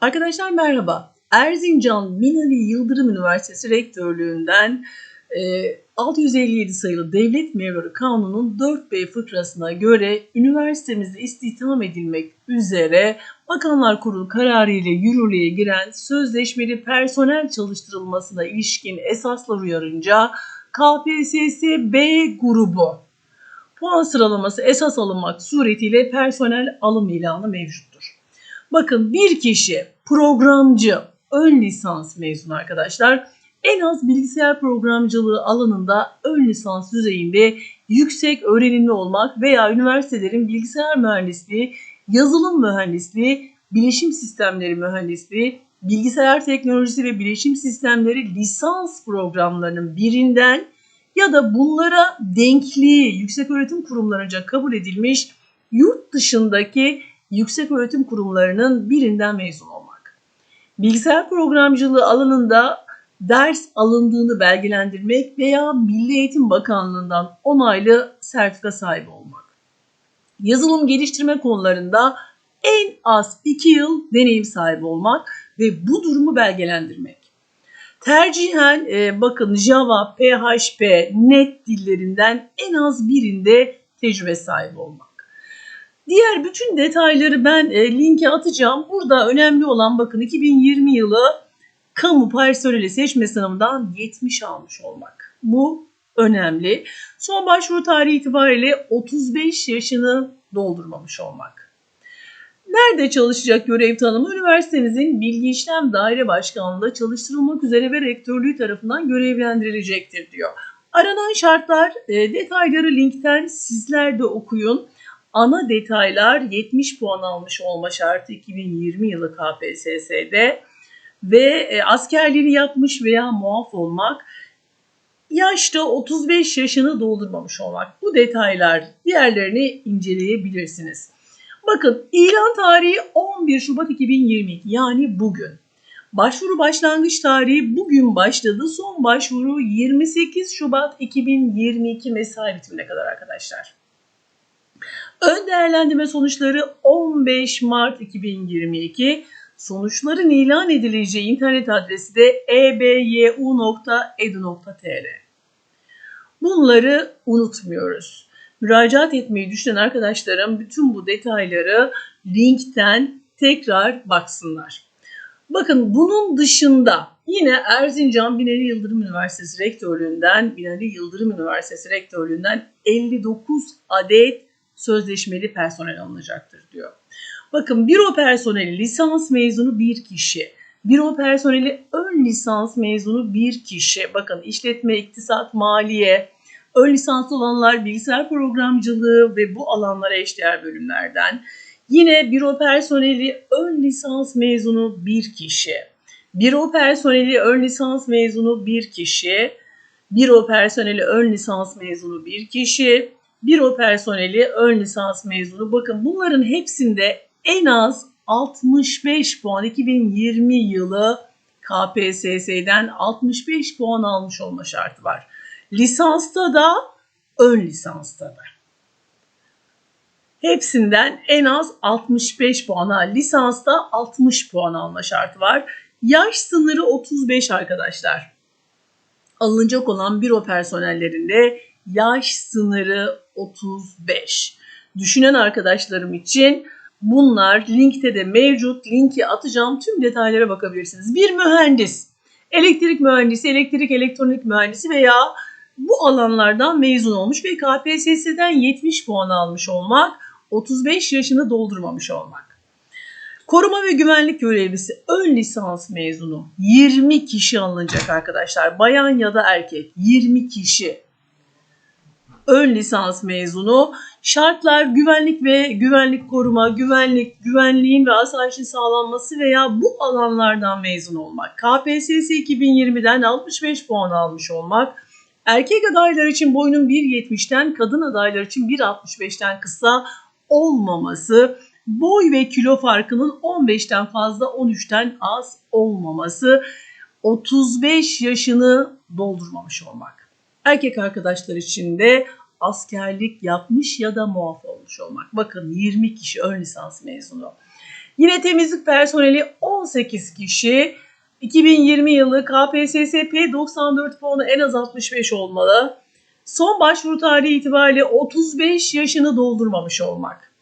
Arkadaşlar merhaba. Erzincan Binali Yıldırım Üniversitesi Rektörlüğü'nden e, 657 sayılı Devlet Memuru Kanunu'nun 4B fıkrasına göre üniversitemizde istihdam edilmek üzere Bakanlar Kurulu kararı ile yürürlüğe giren sözleşmeli personel çalıştırılmasına ilişkin esaslar uyarınca KPSS B grubu puan sıralaması esas alınmak suretiyle personel alım ilanı mevcuttur. Bakın bir kişi programcı ön lisans mezunu arkadaşlar. En az bilgisayar programcılığı alanında ön lisans düzeyinde yüksek öğrenimli olmak veya üniversitelerin bilgisayar mühendisliği, yazılım mühendisliği, bilişim sistemleri mühendisliği, bilgisayar teknolojisi ve bilişim sistemleri lisans programlarının birinden ya da bunlara denkliği yüksek öğretim kurumlarınca kabul edilmiş yurt dışındaki yüksek öğretim kurumlarının birinden mezun olmak. Bilgisayar programcılığı alanında ders alındığını belgelendirmek veya Milli Eğitim Bakanlığı'ndan onaylı sertifika sahibi olmak. Yazılım geliştirme konularında en az 2 yıl deneyim sahibi olmak ve bu durumu belgelendirmek. Tercihen e, bakın Java, PHP, Net dillerinden en az birinde tecrübe sahibi olmak. Diğer bütün detayları ben e, linke atacağım. Burada önemli olan bakın 2020 yılı kamu personeli seçme sınavından 70 almış olmak. Bu önemli. Son başvuru tarihi itibariyle 35 yaşını doldurmamış olmak. Nerede çalışacak görev tanımı? Üniversitemizin Bilgi İşlem Daire Başkanlığı'nda çalıştırılmak üzere ve rektörlüğü tarafından görevlendirilecektir diyor. Aranan şartlar e, detayları linkten sizler de okuyun. Ana detaylar 70 puan almış olma şartı 2020 yılı KPSS'de ve e, askerliğini yapmış veya muaf olmak, yaşta 35 yaşını doldurmamış olmak. Bu detaylar diğerlerini inceleyebilirsiniz. Bakın ilan tarihi 11 Şubat 2022 yani bugün. Başvuru başlangıç tarihi bugün başladı. Son başvuru 28 Şubat 2022 mesai bitimine kadar arkadaşlar. Ön değerlendirme sonuçları 15 Mart 2022. Sonuçların ilan edileceği internet adresi de ebyu.edu.tr. Bunları unutmuyoruz. Müracaat etmeyi düşünen arkadaşlarım bütün bu detayları linkten tekrar baksınlar. Bakın bunun dışında yine Erzincan Binali Yıldırım Üniversitesi Rektörlüğü'nden, Binali Yıldırım Üniversitesi Rektörlüğü'nden 59 adet sözleşmeli personel alınacaktır diyor. Bakın büro personeli lisans mezunu bir kişi. Büro personeli ön lisans mezunu bir kişi. Bakın işletme, iktisat, maliye, ön lisanslı olanlar bilgisayar programcılığı ve bu alanlara eşdeğer bölümlerden. Yine büro personeli ön lisans mezunu bir kişi. Büro personeli ön lisans mezunu bir kişi. Büro personeli ön lisans mezunu bir kişi. Büro personeli ön lisans mezunu. Bakın bunların hepsinde en az 65 puan 2020 yılı KPSS'den 65 puan almış olma şartı var. Lisansta da ön lisansta da. Hepsinden en az 65 puana, lisansta 60 puan alma şartı var. Yaş sınırı 35 arkadaşlar. Alınacak olan büro personellerinde yaş sınırı 35. Düşünen arkadaşlarım için bunlar linkte de mevcut. Linki atacağım tüm detaylara bakabilirsiniz. Bir mühendis, elektrik mühendisi, elektrik elektronik mühendisi veya bu alanlardan mezun olmuş ve KPSS'den 70 puan almış olmak, 35 yaşını doldurmamış olmak. Koruma ve güvenlik görevlisi ön lisans mezunu 20 kişi alınacak arkadaşlar. Bayan ya da erkek 20 kişi ön lisans mezunu. Şartlar güvenlik ve güvenlik koruma, güvenlik, güvenliğin ve asayişin sağlanması veya bu alanlardan mezun olmak. KPSS 2020'den 65 puan almış olmak. Erkek adaylar için boyunun 1.70'ten, kadın adaylar için 1.65'ten kısa olmaması, boy ve kilo farkının 15'ten fazla 13'ten az olmaması, 35 yaşını doldurmamış olmak. Erkek arkadaşlar için de askerlik yapmış ya da muaf olmuş olmak. Bakın 20 kişi ön lisans mezunu. Yine temizlik personeli 18 kişi. 2020 yılı KPSS P94 puanı en az 65 olmalı. Son başvuru tarihi itibariyle 35 yaşını doldurmamış olmak.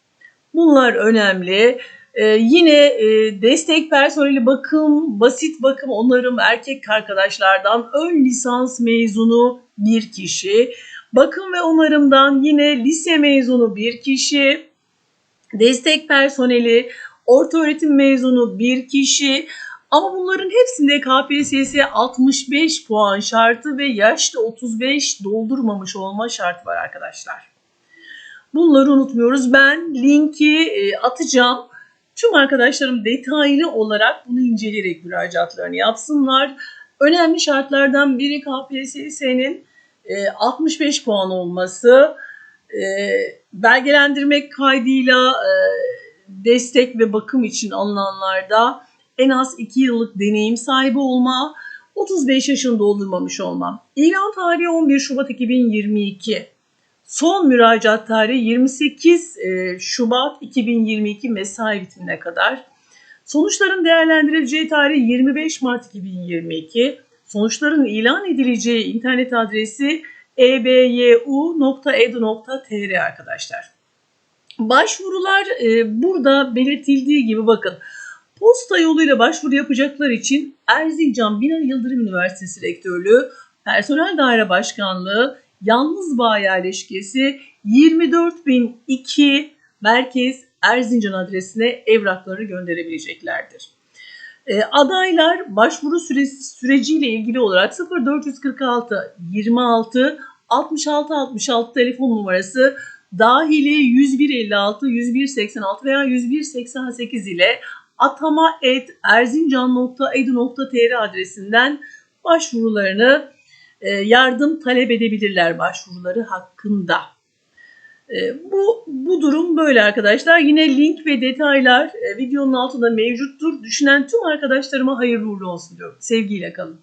Bunlar önemli. Ee, yine e, destek personeli bakım, basit bakım onarım erkek arkadaşlardan ön lisans mezunu bir kişi. Bakım ve onarımdan yine lise mezunu bir kişi. Destek personeli, orta öğretim mezunu bir kişi. Ama bunların hepsinde KPSS 65 puan şartı ve yaşta 35 doldurmamış olma şartı var arkadaşlar. Bunları unutmuyoruz. Ben linki e, atacağım. Tüm arkadaşlarım detaylı olarak bunu inceleyerek müracaatlarını yapsınlar. Önemli şartlardan biri KPSS'nin e, 65 puan olması, e, belgelendirmek kaydıyla e, destek ve bakım için alınanlarda en az 2 yıllık deneyim sahibi olma, 35 yaşını doldurmamış olma. İlan tarihi 11 Şubat 2022. Son müracaat tarihi 28 e, Şubat 2022 mesai bitimine kadar. Sonuçların değerlendirileceği tarih 25 Mart 2022. Sonuçların ilan edileceği internet adresi ebyu.edu.tr arkadaşlar. Başvurular e, burada belirtildiği gibi bakın. Posta yoluyla başvuru yapacaklar için Erzincan Binali Yıldırım Üniversitesi Rektörlüğü, Personel Daire Başkanlığı, Yalnız Bağ Yerleşkesi 24002 Merkez Erzincan adresine evrakları gönderebileceklerdir. E, adaylar başvuru süresi, süreciyle ilgili olarak 0446 26 66 66 telefon numarası dahili 1156 1186 veya 1188 ile atama.erzincan.edu.tr adresinden başvurularını e, yardım talep edebilirler başvuruları hakkında. E, bu, bu durum böyle arkadaşlar. Yine link ve detaylar e, videonun altında mevcuttur. Düşünen tüm arkadaşlarıma hayırlı uğurlu olsun diyorum. Sevgiyle kalın.